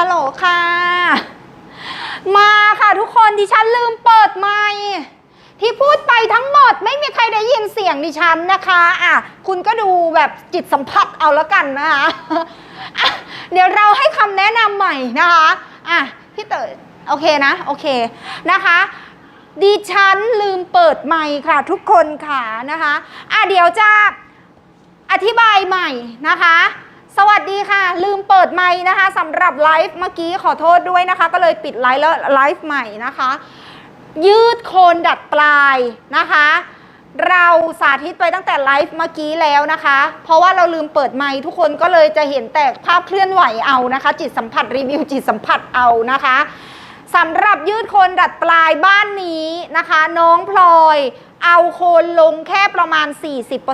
ฮัลโหลค่ะ มาค่ะทุกคนดิฉันลืมเปิดไมค์ที่พูดไปทั้งหมดไม่มีใครได้ยินเสียงดิฉันนะคะอะคุณก็ดูแบบจิตสัมผัสเอาแล้วกันนะคะะเดี๋ยวเราให้คำแนะนำใหม่นะคะอะพี่เต๋อโอเคนะ โอเคนะคะดิฉันลืมเปิดไมค์ค่ะ ทุกคนค่ะนะคะอะเดี๋ยวจะอธิบายใหม่นะคะ สวัสดีค่ะ ลืมเปิดไมค์นะคะสำหรับไลฟ์เมื่อกี้ขอโทษด้วยนะคะ ก็เลยปิดไลฟ์แล้วไลฟ์ใหม่นะคะ ยืดโคนดัดปลายนะคะ เราสาธิตไปตั้งแต่ไลฟ์เมื่อกี้แล้วนะคะ เพราะว่าเราลืมเปิดไมค์ทุกคนก็เลยจะเห็นแต่ภาพเคลื่อนไหวเอานะคะ จิตสัมผัสรีวิวจิตสัมผัสเอานะคะสำหรับยืดโคนดัดปลายบ้านนี้นะคะ น้องพลอย เอาโคนลงแค่ประมาณ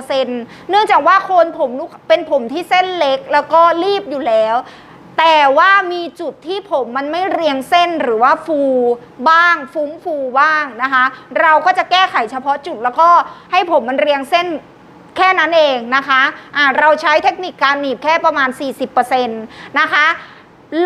40%เนื่องจากว่าโคนผมลูกเป็นผมที่เส้นเล็กแล้วก็รีบอยู่แล้ว แต่ว่ามีจุดที่ผมมันไม่เรียงเส้นหรือว่าฟูบ้างฟุ้งฟูบ้างนะคะ เราก็จะแก้ไขเฉพาะจุดแล้วก็ให้ผมมันเรียงเส้นแค่นั้นเองนะคะะเราใช้เทคนิคการหนีบแค่ประมาณ 40%นะคะ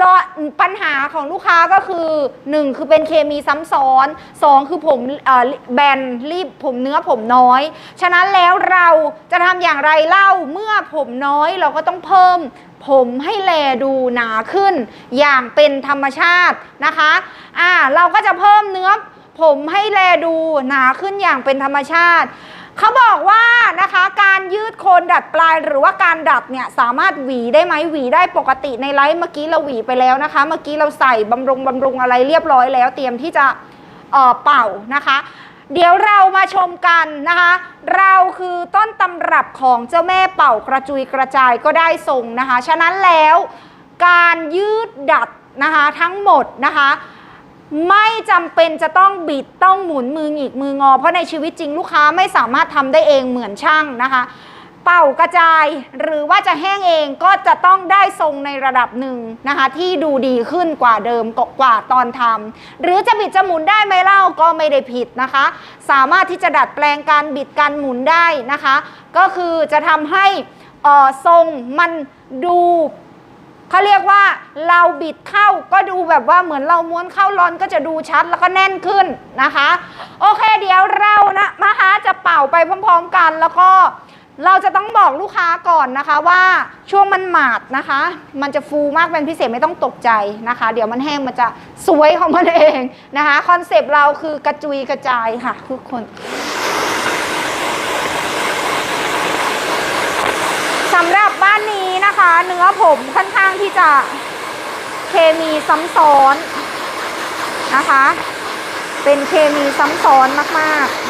ลอปัญหาของลูกค้าก็คือ 1 คือเป็นเคมีซ้ำซ้อน 2 คือผมอแบนรีบผมเนื้อผมน้อย ฉะนั้นแล้วเราจะทำอย่างไรเล่าเมื่อผมน้อยเราก็ต้องเพิ่ม ผมให้แลดูหนาขึ้น อย่างเป็นธรรมชาตินะคะอ่าเราก็จะเพิ่มเนื้อผมให้แลดูหนาขึ้นอย่างเป็นธรรมชาติ เขาบอกว่านะคะการยืดโคนดัดปลายหรือว่าการดัดเนี่ยสามารถหวีได้ไหมหวีได้ปกติในไลฟ์เมื่อกี้เราหวีไปแล้วนะคะ เมื่อกี้เราใส่บำรุงบำรุงอะไรเรียบร้อยแล้ว เตรียมที่จะเออเป่านะคะ เดี๋ยวเรามาชมกันนะคะ เราคือต้นตำรับของเจ้าแม่เป่ากระจุยกระจายก็ได้ทรงนะคะ ฉะนั้นแล้วการยืดดัดนะคะทั้งหมดนะคะ ไม่จำเป็นจะต้องบิดต้องหมุนมือหงิกมืองอ เพราะในชีวิตจริงลูกค้าไม่สามารถทำได้เองเหมือนช่างนะคะ เป่ากระจายหรือว่าจะแห้งเองก็จะต้องได้ทรงในระดับหนึ่งนะคะ ที่ดูดีขึ้นกว่าเดิมกว่าตอนทำหรือจะบิดจะหมุนได้ไหมเล่าก็ไม่ได้ผิดนะคะ สามารถที่จะดัดแปลงการบิดการหมุนได้นะคะ ก็คือจะทำให้เอ่อทรงมันดู เขาเรียกว่าเราบิดเข้าก็ดูแบบว่าเหมือนเราม้วนเข้าร้อนก็จะดูชัดแล้วก็แน่นขึ้นนะคะ โอเคเดี๋ยวเรานะนะคะจะเป่าไปพร้อม ๆกันแล้วก็เราจะต้องบอกลูกค้าก่อนนะคะว่าช่วงมันหมาดนะคะ มันจะฟูมากเป็นพิเศษไม่ต้องตกใจนะคะ เดี๋ยวมันแห้งมันจะสวยของมันเองนะคะคอนเซปต์เราคือกระจุยกระจายค่ะทุกคน สำหรับบ้านนี้นะคะ เนื้อผมค่อนข้างที่จะเคมีซ้ำซ้อนนะคะ เป็นเคมีซ้ำซ้อนมาก ๆ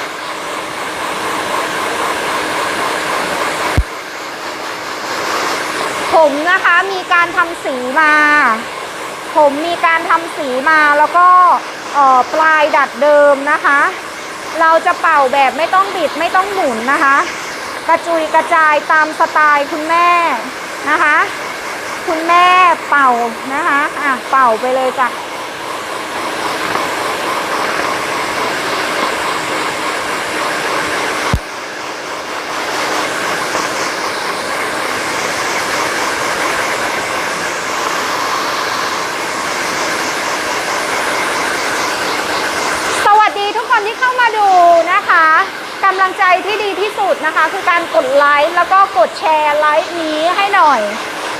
ผมนะคะมีการทำสีมา ผมมีการทำสีมาแล้วก็ปลายดัดเดิมนะคะ เราจะเป่าแบบไม่ต้องบิดไม่ต้องหมุนนะคะ กระจุยกระจายตามสไตล์คุณแม่ นะคะ คุณแม่เป่านะคะ อะ เป่าไปเลยจ้ะสวัสดีทุกคนที่เข้ามาดูนะคะกำลังใจที่ดีที่ สุดนะคะ คือการกดไลค์แล้วก็กดแชร์ไลฟ์นี้ให้หน่อย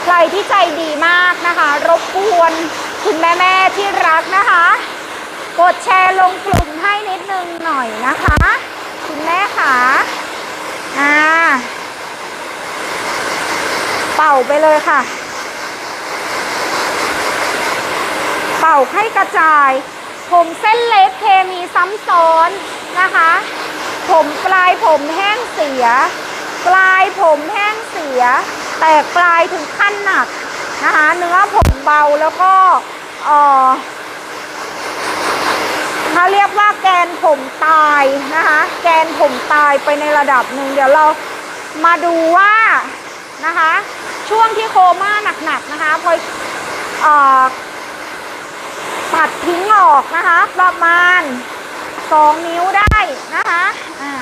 ใครที่ใจดีมากนะคะ รบกวนคุณแม่แม่ที่รักนะคะ กดแชร์ลงกลุ่มให้นิดนึงหน่อยนะคะ คุณแม่ค่ะอ่าเป่าไปเลยค่ะ เป่าให้กระจาย ผมเส้นเล็กเคมีซ้ำซ้อนนะคะ ผมปลายผมแห้งเสีย ปลายผมแห้งเสีย แตกปลายถึงขั้นหนักนะคะ เนื้อผมเบาแล้วก็เออเขาเรียกว่าแกนผมตายนะคะ แกนผมตายไปในระดับหนึ่งเดี๋ยวเรามาดูว่านะคะ ช่วงที่โคม่าหนักๆนะคะพอเอ่อตัดทิ้งออกนะคะ ประมาณ สองนิ้วได้นะคะอ่า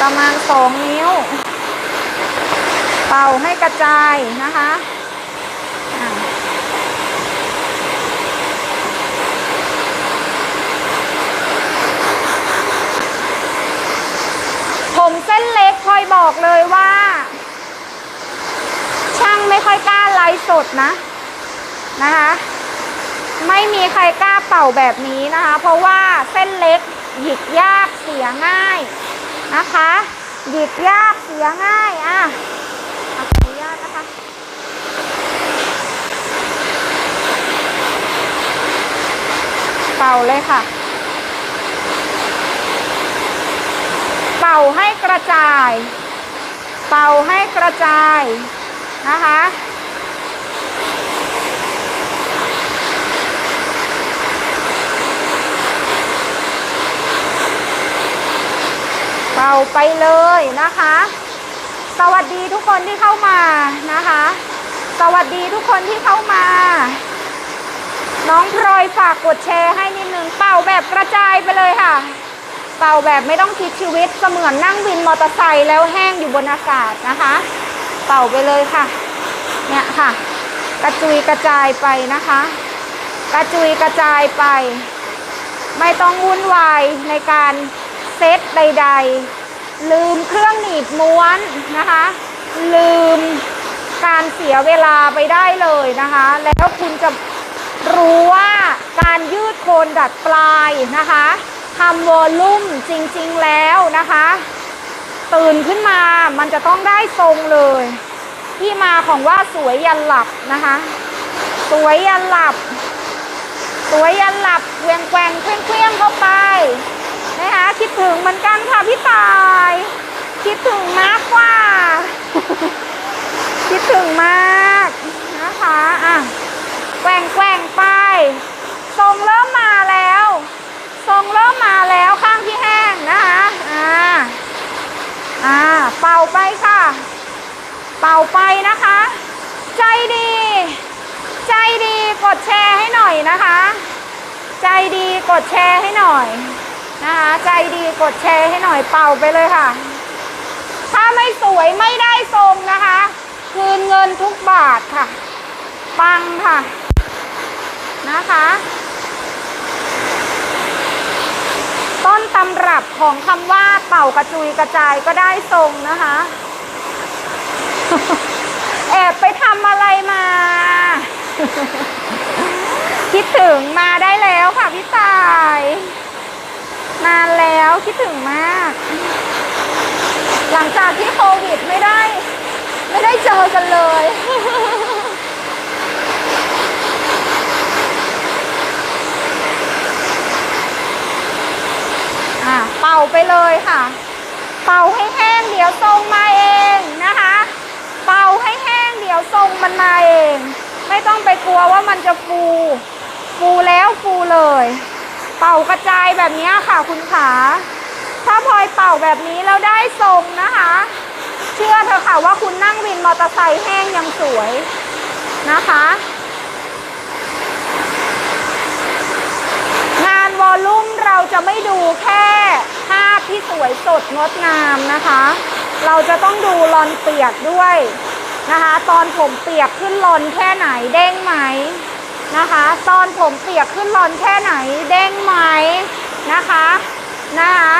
ประมาณสองนิ้ว เป่าให้กระจายนะคะผมเส้นเล็กพลอยบอกเลยว่า ช่างไม่ค่อยกล้าไลฟ์สดนะนะคะ ไม่มีใครกล้าเป่าแบบนี้นะคะ เพราะว่าเส้นเล็กหยิกยากเสียง่ายนะคะ หยิกยากเสียง่ายอะขออนุญาตนะคะเป่าเลยค่ะ เป่าให้กระจาย เป่าให้กระจายนะคะ เป่าไปเลยนะคะ สวัสดีทุกคนที่เข้ามานะคะ สวัสดีทุกคนที่เข้ามา น้องพลอยฝากกดแชร์ให้นิดนึงเป่าแบบกระจายไปเลยค่ะ เป่าแบบไม่ต้องคิดชีวิตเสมือนนั่งวินมอเตอร์ไซค์แล้วแห้งอยู่บนอากาศนะคะ เป่าไปเลยค่ะ เนี่ยค่ะ กระจุยกระจายไปนะคะ กระจุยกระจายไป ไม่ต้องวุ่นวายในการ เซตใด ๆ ลืมเครื่องหนีบม้วนนะคะ ลืมการเสียเวลาไปได้เลยนะคะ แล้วคุณจะรู้ว่าการยืดโคนดัดปลายนะคะทำวอลลุ่มจริงๆแล้วนะคะ ตื่นขึ้นมามันจะต้องได้ทรงเลย ที่มาของว่าสวยยันหลับนะคะ สวยยันหลับ สวยยันหลับเวียงแกว่งเคลี้ยงเคลี้ยงเข้าไป นะคะ คิดถึงเหมือนกันค่ะพี่ตาย คิดถึงมากกว่า คิดถึงมากนะคะอะแกว่งแกว่งไปทรงเริ่มมาแล้วทรงเริ่มมาแล้วข้างที่แห้งนะคะอ่าอ่าเป่าไปค่ะ เป่าไปนะคะ ใจดี ใจดีกดแชร์ให้หน่อยนะคะ ใจดีกดแชร์ให้หน่อย นะคะใจดีกดแชร์ให้หน่อยเป่าไปเลยค่ะ ถ้าไม่สวยไม่ได้ทรงนะคะ คืนเงินทุกบาทค่ะ ปังค่ะ นะคะต้นตำรับของคำว่าเป่ากระจุยกระจายก็ได้ทรงนะคะ แอบไปทำอะไรมา คิดถึงมาได้แล้วค่ะพี่ตาย นานแล้วคิดถึงมาก หลังจากที่โควิดไม่ได้ ไม่ได้เจอกันเลย อะเป่าไปเลยค่ะ เป่าให้แห้งเดี๋ยวทรงมาเองนะคะ เป่าให้แห้งเดี๋ยวทรงมันมาเอง ไม่ต้องไปกลัวว่ามันจะฟู ฟูแล้วฟูเลย เป่ากระจายแบบนี้ค่ะคุณขาถ้าพลอยเป่าแบบนี้แล้วได้ทรงนะคะ เชื่อเถอค่ะว่าคุณนั่งวินมอเตอร์ไซค์แห้งยังสวยนะคะ งานวอลลุ่มเราจะไม่ดูแค่ภาพที่สวยสดงดงามนะคะ เราจะต้องดูลอนเปียกด้วยนะคะ ตอนผมเปียกขึ้นลอนแค่ไหนเด้งไหม นะคะ ตอนผมเปียกขึ้นลอนแค่ไหนเด้งไหมนะคะนะคะ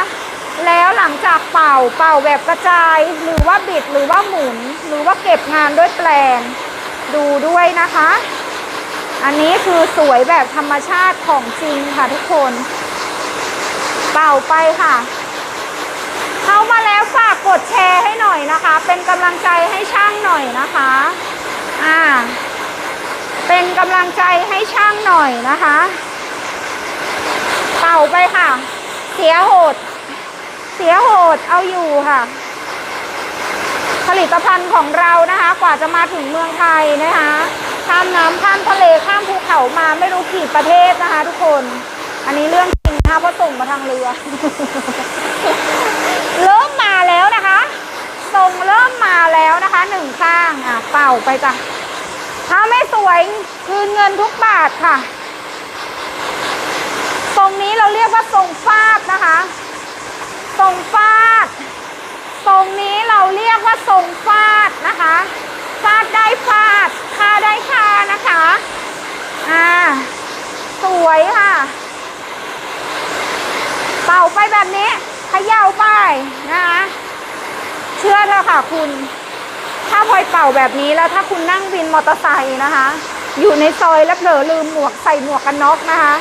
แล้วหลังจากเป่าเป่าแบบกระจาย หรือว่าบิดหรือว่าหมุน หรือว่าเก็บงานด้วยแปลงดูด้วยนะคะ อันนี้คือสวยแบบธรรมชาติของจริงค่ะทุกคน เป่าไปค่ะ เข้ามาแล้วฝากกดแชร์ให้หน่อยนะคะ เป็นกำลังใจให้ช่างหน่อยนะคะ อ่า เป็นกำลังใจให้ช่างหน่อยนะคะ เป่าไปค่ะ เสียโหด เสียโหดเอาอยู่ค่ะ ผลิตภัณฑ์ของเรานะคะ กว่าจะมาถึงเมืองไทยนะคะข้ามน้ำข้ามทะเลข้ามภูเขามาไม่รู้กี่ประเทศนะคะ ทุกคน อันนี้เรื่องจริงนะคะเพราะส่งมาทางเรือเริ่มมาแล้วนะคะส่งเริ่มมาแล้วนะคะหนึ่งข้างอะเป่าไปจ้ะ ไม่สวยคืนเงินทุกบาทค่ะ ทรงนี้เราเรียกว่าทรงฟาดนะคะ ทรงฟาด ทรงนี้เราเรียกว่าทรงฟาดนะคะ ฟาดได้ฟาดคาได้คานะคะ อ่า สวยค่ะ เป่าไปแบบนี้เขย่าไปนะคะเเชื่อเถอะค่ะคุณ ถ้าพลอยเป่าแบบนี้แล้วถ้าคุณนั่งวินมอเตอร์ไซค์นะคะ อยู่ในซอยแล้วเผลอลืมหมวกใส่หมวกกันน็อกนะคะ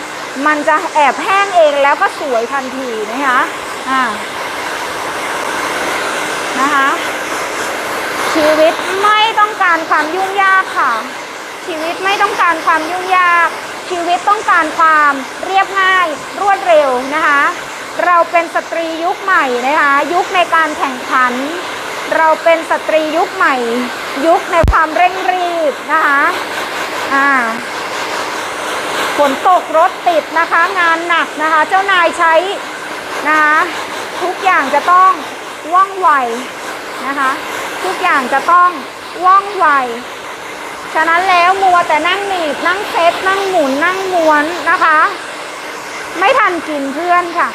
มันจะแอบแห้งเองแล้วก็สวยทันทีนะคะอ่านะคะ ชีวิตไม่ต้องการความยุ่งยากค่ะ ชีวิตไม่ต้องการความยุ่งยาก ชีวิตต้องการความเรียบง่ายรวดเร็วนะคะ เราเป็นสตรียุคใหม่นะคะ ยุคในการแข่งขัน เราเป็นสตรียุคใหม่ ยุคในความเร่งรีบนะคะอ่าฝนตกรถติดนะคะ งานหนักนะคะ เจ้านายใช้นะคะทุกอย่างจะต้องว่องไวนะคะ ทุกอย่างจะต้องว่องไวฉะนั้นแล้วมัวแต่นั่งหนีบนั่งเซตนั่งหมุนนั่งม้วนนะคะ ไม่ทันกินเพื่อนค่ะ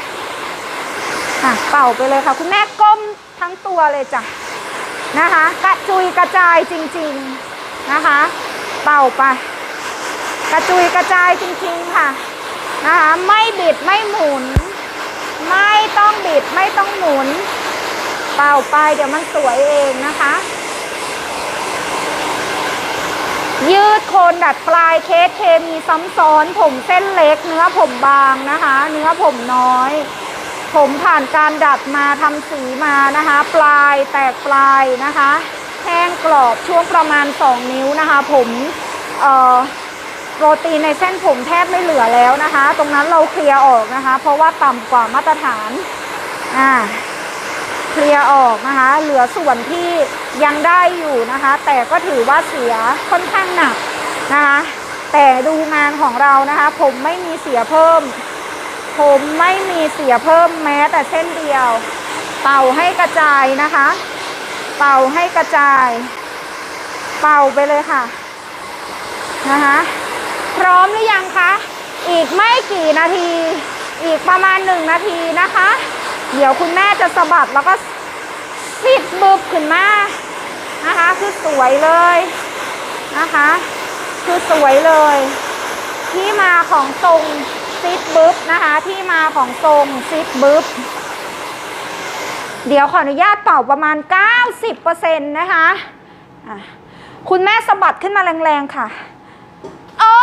อะเป่าไปเลยค่ะ คุณแม่ก้ม ทั้งตัวเลยจ้ะนะคะ กระจุยกระจายจริงๆนะคะ เป่าไป กระจุยกระจายจริงๆค่ะนะคะ ไม่บิดไม่หมุน ไม่ต้องบิดไม่ต้องหมุน เป่าไปเดี๋ยวมันสวยเองนะคะ ยืดโคนดัดปลายเคสเคมีซ้ำซ้อน ผมเส้นเล็ก เนื้อผมบางนะคะ เนื้อผมน้อย ผมผ่านการดัดมาทำสีมานะคะ ปลายแตกปลายนะคะแห้งกรอบช่วงประมาณ 2 นิ้วนะคะ ผมโปรตีนในเส้นผมแทบไม่เหลือแล้วนะคะ ตรงนั้นเราเคลียร์ออกนะคะ เพราะว่าต่ำกว่ามาตรฐานอ่าเคลียร์ออกนะคะ เหลือส่วนที่ยังได้อยู่นะคะ แต่ก็ถือว่าเสียค่อนข้างหนักนะคะ แต่ดูงานของเรานะคะ ผมไม่มีเสียเพิ่ม มไม่มีเสียเพิ่มแม้แต่เส้นเดียว เป่าให้กระจายนะคะ เป่าให้กระจาย เป่าไปเลยค่ะนะคะพร้อมหรือยังคะอีกไม่กี่นาที อีกประมาณหนึ่งนาทีนะคะ เดี๋ยวคุณแม่จะสะบัดแล้วก็ซิดบึบขึ้นมานะคะ คือสวยเลยนะคะ คือสวยเลย ที่มาของทรง ซิดบึบนะคะ ที่มาของทรงซิดบึบเดี๋ยวขออนุญาตเป่าประมาณ 90%นะคะอะคุณแม่สะบัดขึ้นมาแรงๆค่ะโอ๊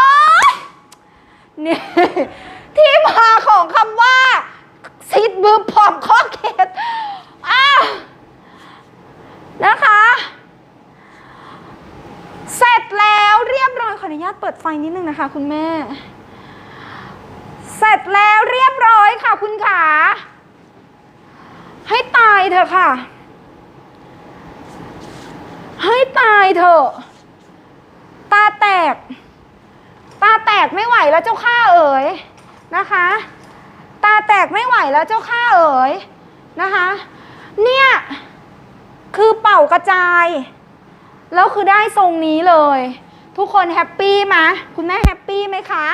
ยนี่ที่มาของคำว่าซิดบึบผองข้อเขตอ้าวนะคะ เสร็จแล้วเรียบร้อยขออนุญาตเปิดไฟนิดนึงนะคะคุณแม่ ร็จแล้วเรียบร้อยค่ะคุณขา ให้ตายเถอะค่ะ ให้ตายเถอะ ตาแตก ตาแตกไม่ไหวแล้วเจ้าข้าเอ๋ยนะคะ ตาแตกไม่ไหวแล้วเจ้าข้าเอ๋ยนะคะ เนี่ยคือเป่ากระจาย แล้วคือได้ทรงนี้เลย ทุกคนแฮปปี้ไหมคุณแม่แฮปปี้ไหมคะ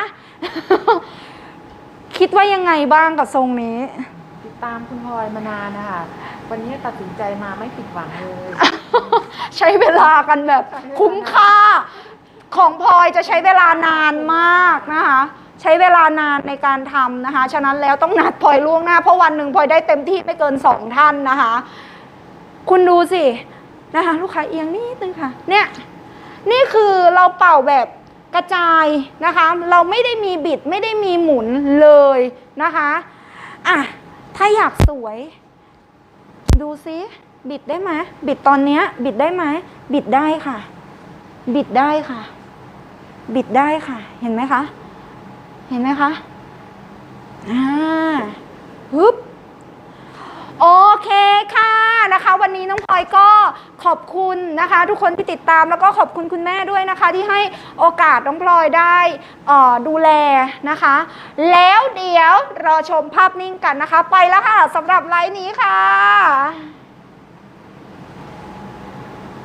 คิดว่ายังไงบ้างกับทรงนี้ ติดตามคุณพลอยมานานนะคะวันนี้ตัดสินใจมาไม่ผิดหวังเลย ใช้เวลากันแบบคุ้มค่า ของพลอยจะใช้เวลานานมากนะคะ ใช้เวลานานในการทำนะคะ ฉะนั้นแล้วต้องนัดพลอยล่วงหน้า เพราะวันหนึ่งพลอยได้เต็มที่ไม่เกินสองท่านนะคะ คุณดูสินะคะ ลูกค้าเอียงนิดนึงค่ะ เนี่ย นี่คือเราเป่าแบบ กระจายนะคะ เราไม่ได้มีบิดไม่ได้มีหมุนเลยนะคะอะถ้าอยากสวย ดูซิบิดได้ไหมบิดตอนเนี้ย บิดได้ไหมบิดได้ค่ะ บิดได้ค่ะ บิดได้ค่ะ เห็นไหมคะ เห็นไหมคะอ่าฮึบโอเคค่ะ นะคะ วันนี้น้องพลอยก็ขอบคุณนะคะ ทุกคนที่ติดตามแล้วก็ขอบคุณคุณแม่ด้วยนะคะ ที่ให้โอกาสน้องพลอยได้ดูแลนะคะ แล้วเดี๋ยวรอชมภาพนิ่งกันนะคะ ไปแล้วค่ะสำหรับไลฟ์นี้ค่ะ